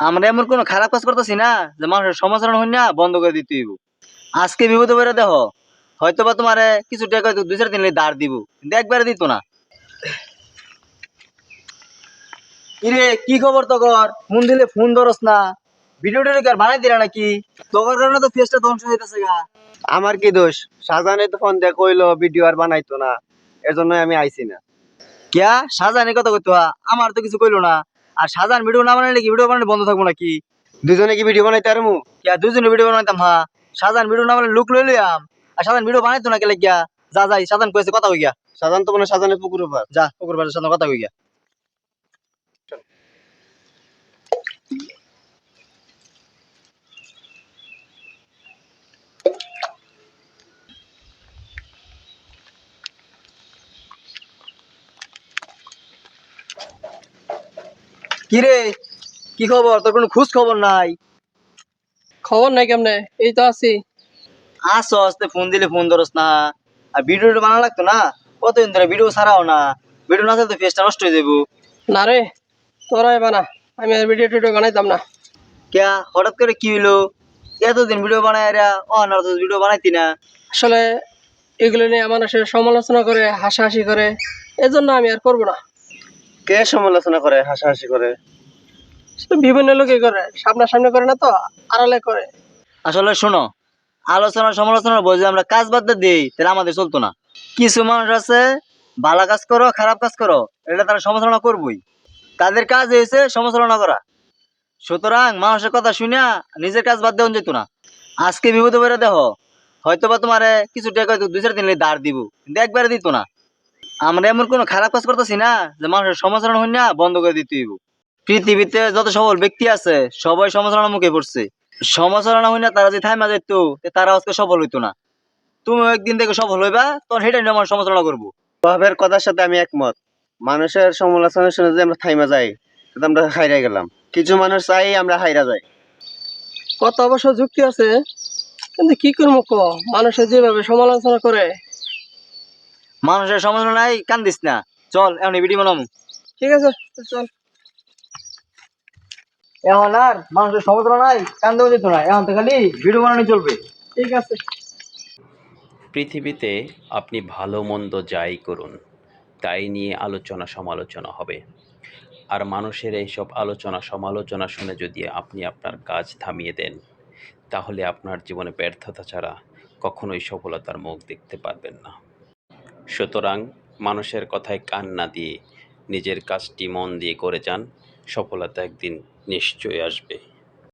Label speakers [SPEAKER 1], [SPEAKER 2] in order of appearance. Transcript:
[SPEAKER 1] আমরা এমন কোনো খারাপ কাজ করতেছি না যে মানুষের সমাচরণ হই না বন্ধ করে দিতে হইব। আজকে বিপদে পড়ে দেখো হয়তো বা তোমারে কিছু টাকা হয়তো দুই চার দিন দাঁড় দিব কিন্তু একবারে দিত না। কিরে কি খবর তকর ফোন দিলে ফোন ধরস না। ভিডিও টিডিও বানাই দিলা নাকি? তকর কারণে তো ফেসটা ধ্বংস হইতেছে গা।
[SPEAKER 2] আমার কি দোষ? শাহজাহানে তো ফোন দিয়ে কইলো ভিডিও আর বানাইতো না এর জন্য আমি আইছি না।
[SPEAKER 1] কিয়া? শাহজাহানের কথা কইতো হা? আমার তো কিছু কইলো না। আর সাজান ভিডিও না বানাইলে কি ভিডিও বানালে বন্ধ থাকব নাকি?
[SPEAKER 2] দুজনে কি ভিডিও বানাইতে পারমু
[SPEAKER 1] কিয়া দুজনে ভিডিও বানাইতাম হা। সাজান ভিডিও না বানালে লুক লই লইয়াম আর সাজান ভিডিও বানাইতো না কেলে গিয়া যা যাই সাজান কইছে কথা হই গিয়া
[SPEAKER 2] সাজান তো মানে হয় শাহজাহানের পুকুর উপর
[SPEAKER 1] যা পুকুর বাড়ির সাজান কথা হই গিয়া কিরে? কি খবর? তোর কোনো খোঁজ খবর নাই?
[SPEAKER 3] খবর নাই কেমনে? এই তো আছি।
[SPEAKER 1] আসো আসতে ফোন দিলে ফোন ধরস না। আর ভিডিও বানা লাগতো না? কতদিন ধরে ভিডিও ছাড়াও না। ভিডিও না তো ফেসটা নষ্ট হয়ে যাব
[SPEAKER 3] না রে তোরাই বানা। আমি আর ভিডিও টিডিও বানাইতাম না।
[SPEAKER 1] ক্যা? হঠাৎ করে কি হইল? এতদিন ভিডিও বানায় রা ও না তো ভিডিও বানাইতি না।
[SPEAKER 3] আসলে এগুলো নিয়ে মানুষের সমালোচনা করে হাসাহাসি করে এজন্য আমি আর করব না।
[SPEAKER 2] কে সমালোচনা করে হাসাহাসি করে?
[SPEAKER 3] বিভিন্ন লোকে করে সামনাসামনি করে না তো আড়ালে করে।
[SPEAKER 1] আসলে শোনো আলোচনা সমালোচনার বই যদি আমরা কাজ বাদ দিই তাহলে আমাদের চলতো না। কিছু মানুষ আছে ভালো কাজ করো খারাপ কাজ করো এটা তারা সমালোচনা করবই। তাদের কাজ হয়েছে সমালোচনা করা। সুতরাং মানুষের কথা শুনিয়া নিজের কাজ বাদ দেওয়া যেত না। আজকে বিপদে পড়ে দেখো হয়তো বা তোমার কিছু টাকা হয়তো দুই চার দিন দাঁড় দিব কিন্তু একবারে দিত না। আমরা এমন কোনো খারাপ কাজ করতেছি না যে মানুষের সমালোচনা হই না বন্ধ করে দিতে হইব। পৃথিবীতে যত সবল ব্যক্তি আছে সবাই সমালোচনার মুখে পড়ছে। সমালোচনা হই না তারা যে থাইমা যেত তারা আজকে সফল হইতো না। তুমি একদিন থেকে সফল হইবা তখন সেটা নিয়ে আমার সমালোচনা করব।
[SPEAKER 2] বাবের কথার সাথে আমি একমত। মানুষের সমালোচনা শুনে যে আমরা থাইমা যাই সেটা আমরা হাইরা গেলাম। কিছু মানুষ চাই আমরা হাইরা যাই।
[SPEAKER 3] কত অবশ্য যুক্তি আছে কিন্তু কি করব ক? মানুষের যেভাবে সমালোচনা করে
[SPEAKER 1] মানুষের সমালোচনা নাই কান্দিস না। চল এখন ভিডিও বানাম
[SPEAKER 3] ঠিক আছে চল।
[SPEAKER 1] এখন আর মানুষের সমালোচনা নাই কান্দেও যেত না। এখন তো খালি ভিডিও বানানো চলবে।
[SPEAKER 3] ঠিক আছে।
[SPEAKER 4] পৃথিবীতে আপনি ভালো মন্দ যাই করুন তাই নিয়ে আলোচনা সমালোচনা হবে। আর মানুষের এইসব আলোচনা সমালোচনা শুনে যদি আপনি আপনার কাজ থামিয়ে দেন তাহলে আপনার জীবনে ব্যর্থতা ছাড়া কখনোই সফলতার মুখ দেখতে পারবেন না। সুতরাং মানুষের কথায় কান না দিয়ে নিজের কাজটি মন দিয়ে করে যান, সফলতা একদিন নিশ্চয়ই আসবে।